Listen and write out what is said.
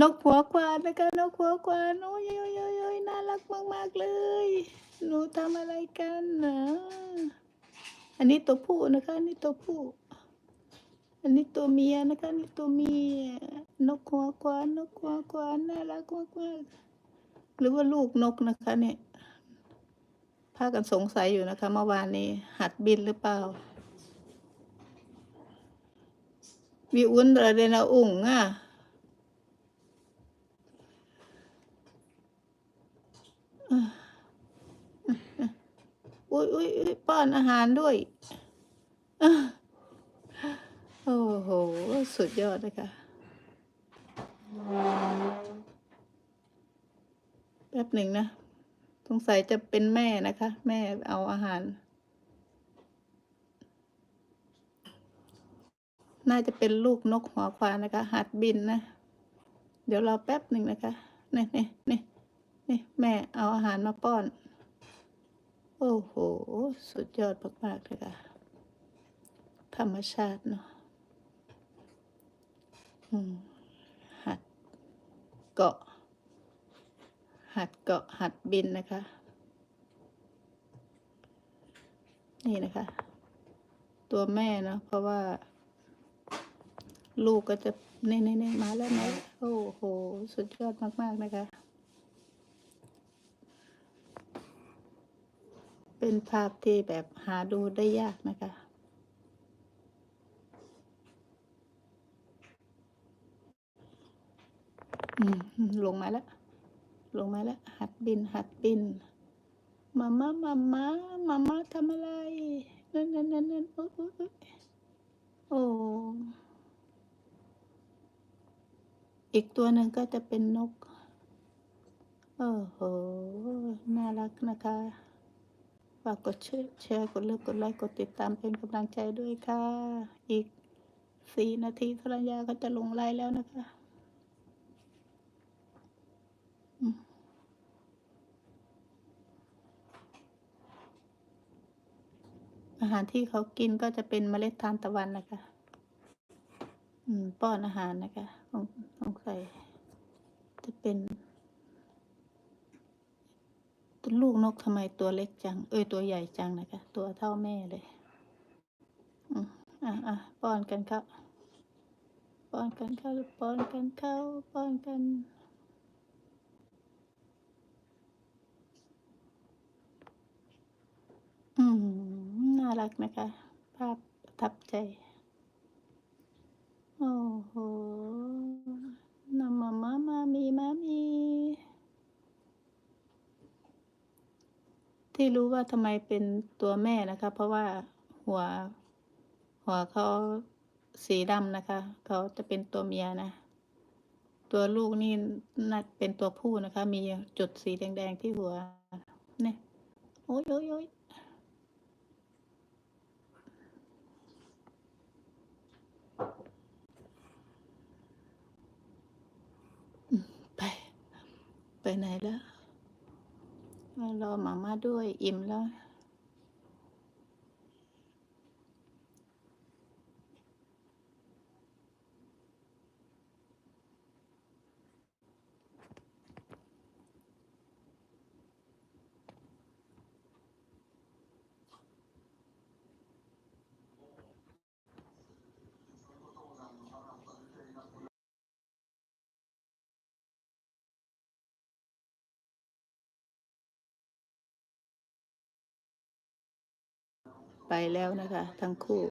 นกหัวกวานนะคะนกหัวกวานโอ้ยโอ้ยโอ้ยโยน่ารักมากๆเลย หนูทำอะไรกันนะอันนี้ตัวผู้นะคะอันนี้ตัวผู้ อันนี้ตัวเมียนะคะอันนี่ตัวเมียนกหัวกวานนกหัวกวานน่ารักมากๆหรือว่าลูกนกนะคะเนี่ยพากันสงสัยอยู่นะคะเมื่อวานนี้ หัดบินหรือเปล่า Vi undrar denna unga. Oj, oj, oj, ป้อนอาหารด้วยโอ้โห สุดยอดเลยค่ะแป๊บหนึ่งนะสงสัยจะเป็นแม่นะคะ แม่เอาอาหาร น่าจะเป็นลูกนกหัวควานนะคะ หัดบินนะ เดี๋ยวเรอแป๊บหนึ่งนะคะนี่นี่นี่นี่แม่เอาอาหารมาป้อน โอ้โห สุดยอดมากๆเลยค่ะ ธรรมชาติเนาะหัดเกาะ หัดเกาะหัดบินนะคะ นี่นะคะ ตัวแม่เนาะเพราะว่า ลูกก็จะ นี่นี่นี่มาแล้วมาแล้วโอ้โห สุดยอดมาก ๆ นะคะ เป็นภาพที่แบบหาดูได้ยากนะคะ อืม ลงมาแล้ว ลงมาแล้ว หัดบิน หัดบิน มาม่ามาม่ามาม่าทำอะไร นั่นนั่นนั่นนั่นโอ้โอ้โอ้โอ้อีกตัวหนึ่งก็จะเป็นนก โอ้โห น่ารักนะคะ ฝากกดแชร์กดเลิกกดไลค์กดติดตามเป็นกำลังใจด้วยค่ะ อีกสี่นาทีภรรยาก็จะลงไลน์แล้วนะคะอาหารที่เขากินก็จะเป็นเมล็ดทานตะวันนะคะ อืม ป้อนอาหารนะคะต้องต้องใสจะเป็น ลูกนกทำไมตัวเล็กจัง เอ้ยตัวใหญ่จังนะคะ ตัวเท่าแม่เลยอืมอะอะป้อนกันครับป้อนกันเข้าป้อนกันเข้าป้อนกัน อืม น่ารักนะคะ ภาพประทับใจ โอ้โหนามามามามีมามี ที่รู้ว่าทำไมเป็นตัวแม่นะคะ เพราะว่าหัว หัวเขาสีดำนะคะ เขาจะเป็นตัวเมียนะ ตัวลูกนี่น่าเป็นตัวผู้นะคะ มีจุดสีแดงๆที่หัวเนี่ยโอ้ยโอ้ยโอ้ยไป ไปไหนแล้ว รอหมาม่าด้วยอิ่มแล้ว แล้วนะคะ ทั้งคู่